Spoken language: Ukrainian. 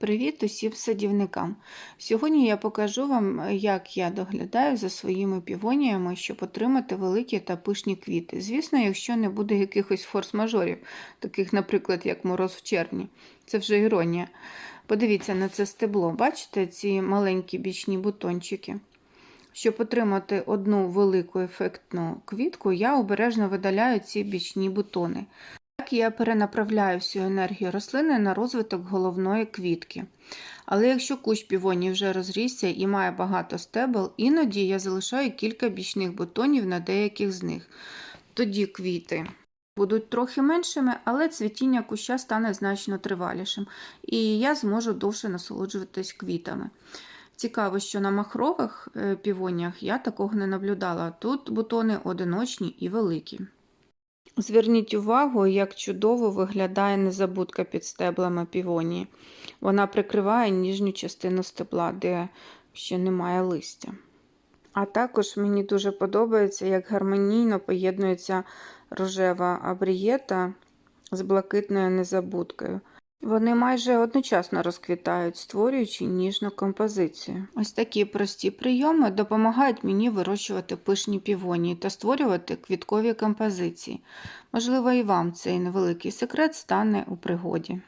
Привіт усім садівникам! Сьогодні я покажу вам, як я доглядаю за своїми півоніями, щоб отримати великі та пишні квіти. Звісно, якщо не буде якихось форс-мажорів, таких, наприклад, як мороз в червні. Це вже іронія. Подивіться на це стебло. Бачите ці маленькі бічні бутончики? Щоб отримати одну велику ефектну квітку, я обережно видаляю ці бічні бутони. Так я перенаправляю всю енергію рослини на розвиток головної квітки. Але якщо кущ півонії вже розрісся і має багато стебел, іноді я залишаю кілька бічних бутонів на деяких з них. Тоді квіти будуть трохи меншими, але цвітіння куща стане значно тривалішим, і я зможу довше насолоджуватись квітами. Цікаво, що на махрових е, півоніях я такого не наблюдала. Тут бутони одиночні і великі. Зверніть увагу, як чудово виглядає незабудка під стеблами півонії. Вона прикриває ніжню частину стебла, де ще немає листя. А також мені дуже подобається, як гармонійно поєднується рожева абрієта з блакитною незабудкою. Вони майже одночасно розквітають, створюючи ніжну композицію. Ось такі прості прийоми допомагають мені вирощувати пишні півонії та створювати квіткові композиції. Можливо, і вам цей невеликий секрет стане у пригоді.